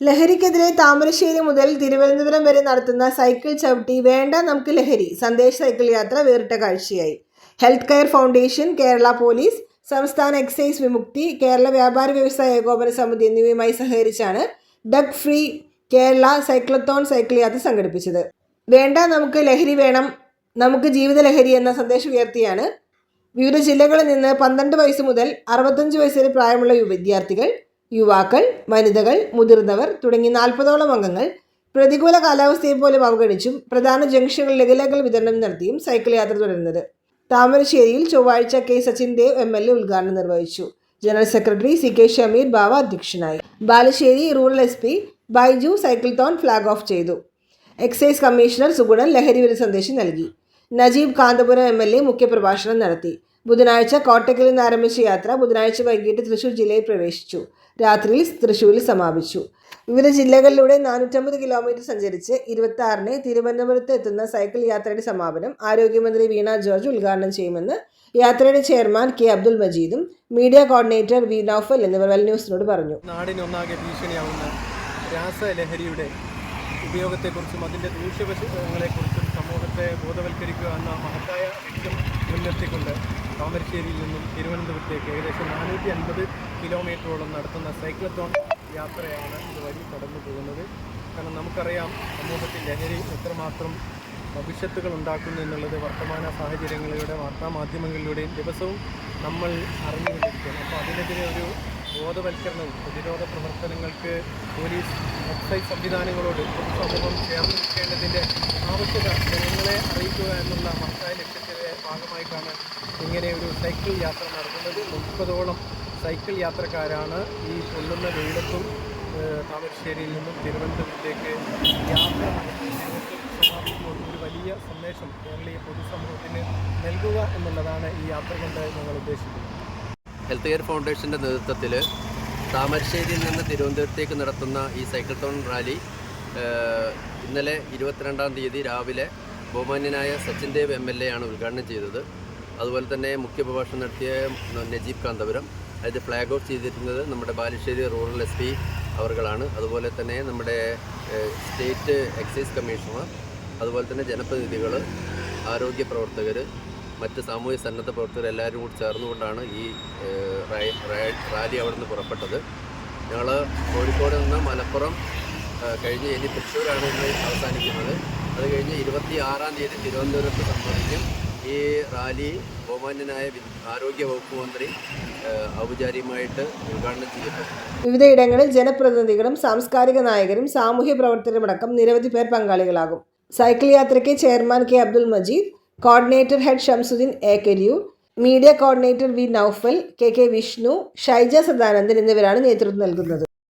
ലഹരിക്കെതിരെ താമരശ്ശേരി മുതൽ തിരുവനന്തപുരം വരെ നടത്തുന്ന സൈക്കിൾ ചവിട്ടി വേണ്ട നമുക്ക് ലഹരി സന്ദേശ സൈക്കിൾ യാത്ര വേറിട്ട കാഴ്ചയായി. Health care foundation Kerala police സംസ്ഥാന എക്സൈസ് വിമുക്തി കേരള വ്യാപാര വ്യവസായ ഏകോപന സമിതി എന്നിവയുമായി സഹകരിച്ചാണ് drug free Kerala cyclothon cycle യാത്ര സംഘടിപ്പിച്ചത്. വേണ്ട നമുക്ക് ലഹരി വേണം നമുക്ക് ജീവിത ലഹരി എന്ന സന്ദേശം ഉയർത്തിയാണ്. വിവിധ ജില്ലകളിൽ നിന്ന് പന്ത്രണ്ട് വയസ്സ് മുതൽ അറുപത്തഞ്ച് വയസ്സ് വരെ പ്രായമുള്ള വിദ്യാർത്ഥികൾ യുവാക്കൾ വനിതകൾ മുതിർന്നവർ തുടങ്ങി നാൽപ്പതോളം അംഗങ്ങൾ പ്രതികൂല കാലാവസ്ഥയെ പോലും അവഗണിച്ചും പ്രധാന ജംഗ്ഷനുകളിൽ ലഘുലകൾ വിതരണം നടത്തിയും സൈക്കിൾ യാത്ര തുടരുന്നത് താമരശ്ശേരിയിൽ ചൊവ്വാഴ്ച K. Sachin Dev M. L. A ഉദ്ഘാടനം നിർവഹിച്ചു. General secretary C. K. Shameer Bava അധ്യക്ഷനായി. Balussery rural S P Baiju cyclothon flag off ചെയ്തു. എക്സൈസ് കമ്മീഷണർ സുഗുണൻ ലഹരി വിരുദ്ധ സന്ദേശം നൽകി. Najeeb Kanthapuram M. L. A മുഖ്യപ്രഭാഷണം നടത്തി. ബുധനാഴ്ച കോട്ടക്കലിൽ നിന്ന് ആരംഭിച്ച യാത്ര ബുധനാഴ്ച വൈകിട്ട് തൃശൂർ ജില്ലയിൽ പ്രവേശിച്ചു. രാത്രിയിൽ തൃശൂരിൽ സമാപിച്ചു. വിവിധ ജില്ലകളിലൂടെ നാനൂറ്റമ്പത് കിലോമീറ്റർ സഞ്ചരിച്ച് ഇരുപത്തി ആറിന് തിരുവനന്തപുരത്ത് എത്തുന്ന സൈക്കിൾ യാത്രയുടെ സമാപനം ആരോഗ്യമന്ത്രി വീണ ജോർജ് ഉദ്ഘാടനം ചെയ്യുമെന്ന് യാത്രയുടെ ചെയർമാൻ കെ അബ്ദുൽ മജീദും മീഡിയ കോർഡിനേറ്റർ വി നൌഫൽ എന്നിവർ വെൽ ന്യൂസിനോട് പറഞ്ഞു. നാടിനൊന്നാകെ ഭീഷണിയാവുന്ന രാസലഹരിയുടെ ഉപയോഗത്തെക്കുറിച്ചും അതിന്റെ ദൂഷ്യവശങ്ങളെക്കുറിച്ചും സമൂഹത്തെ ബോധവൽക്കരിക്കുക എന്ന മഹത്തായ ലക്ഷ്യം മുൻനിർത്തിക്കൊണ്ട് താമരശ്ശേരിയിൽ നിന്നും തിരുവനന്തപുരത്തേക്ക് ഏകദേശം നാനൂറ്റി അൻപത് കിലോമീറ്ററോളം നടത്തുന്ന സൈക്ലത്തോൺ യാത്രയാണ് ഇതുവഴി കടന്നു പോകുന്നത്. കാരണം നമുക്കറിയാം സമൂഹത്തിൽ ലഹരി എത്രമാത്രം ഭവിഷ്യത്തുകൾ ഉണ്ടാക്കുന്നു എന്നുള്ളത് വർത്തമാന സാഹചര്യങ്ങളിലൂടെ വാർത്താമാധ്യമങ്ങളിലൂടെയും ദിവസവും നമ്മൾ അറിഞ്ഞുകൊണ്ടിരിക്കുകയാണ്. അപ്പോൾ അതിനെതിരെ ഒരു ബോധവൽക്കരണവും പ്രതിരോധ പ്രവർത്തനങ്ങൾക്ക് പോലീസ് എക്സൈസ് സംവിധാനങ്ങളോട് പൊതുസമൂഹം ചേർന്ന് നിൽക്കേണ്ടതിന്റെ ആവശ്യകത ഇങ്ങനെ ഒരു സൈക്കിൾ യാത്ര നടത്തുന്നത് മുപ്പതോളം സൈക്കിൾ യാത്രക്കാരാണ് ഈ കൊള്ളുന്ന വെയിലത്തും താമരശ്ശേരിയിൽ നിന്നും തിരുവനന്തപുരത്തേക്ക് യാത്ര ഒരു വലിയ സന്ദേശം കേരളീയ പൊതുസമൂഹത്തിന് നൽകുക എന്നുള്ളതാണ് ഈ യാത്ര കൊണ്ട് ഞങ്ങൾ ഉദ്ദേശിക്കുന്നത്. ഹെൽത്ത് കെയർ ഫൗണ്ടേഷന്റെ നേതൃത്വത്തിൽ താമരശ്ശേരിയിൽ നിന്ന് തിരുവനന്തപുരത്തേക്ക് നടത്തുന്ന ഈ സൈക്കിൾ ടോൺ റാലി ഇന്നലെ ഇരുപത്തിരണ്ടാം തീയതി രാവിലെ ബഹുമാന്യനായ Sachin Dev M L A ആണ് ഉദ്ഘാടനം ചെയ്തത്. അതുപോലെ തന്നെ മുഖ്യപ്രഭാഷണം നടത്തിയ നജീബ് കാന്തപുരം. അതായത് ഫ്ലാഗ് ഓഫ് ചെയ്തിരുന്നത് നമ്മുടെ ബാലുശ്ശേരി റൂറൽ എസ് പി അവർകളാണ്. അതുപോലെ തന്നെ നമ്മുടെ സ്റ്റേറ്റ് എക്സൈസ് കമ്മീഷണർ അതുപോലെ തന്നെ ജനപ്രതിനിധികൾ ആരോഗ്യ പ്രവർത്തകർ മറ്റ് സാമൂഹ്യ സന്നദ്ധ പ്രവർത്തകർ എല്ലാവരും കൂടി ചേർന്നുകൊണ്ടാണ് ഈ റാലി അവിടെ നിന്ന് പുറപ്പെട്ടത്. ഞങ്ങൾ കോഴിക്കോട് നിന്ന് മലപ്പുറം കഴിഞ്ഞ് ഇനി തൃശ്ശൂരാണ് ഇന്ന് അവസാനിക്കുന്നത്. അത് കഴിഞ്ഞ് ഇരുപത്തി ആറാം തീയതി തിരുവനന്തപുരത്ത് സംബന്ധിക്കും ഈ റാലി ബഹുമാന്യനായ ആരോഗ്യ വകുപ്പ് മന്ത്രി ഔപചാരികമായിട്ട് ഉദ്ഘാടനം ചെയ്യപ്പെട്ടു വിവിധയിടങ്ങളിൽ ജനപ്രതിനിധികളും സാംസ്കാരിക നായകരും സാമൂഹ്യ പ്രവർത്തകരുമടക്കം നിരവധി പേർ പങ്കാളികളാകും. സൈക്കിൾ യാത്രയ്ക്ക് chairman K Abdul Majeed coordinator head Shamsuddin A കെരിയു media coordinator V Naufal K K Vishnu Shaija Sadanandan എന്നിവരാണ് നേതൃത്വം നൽകുന്നത്.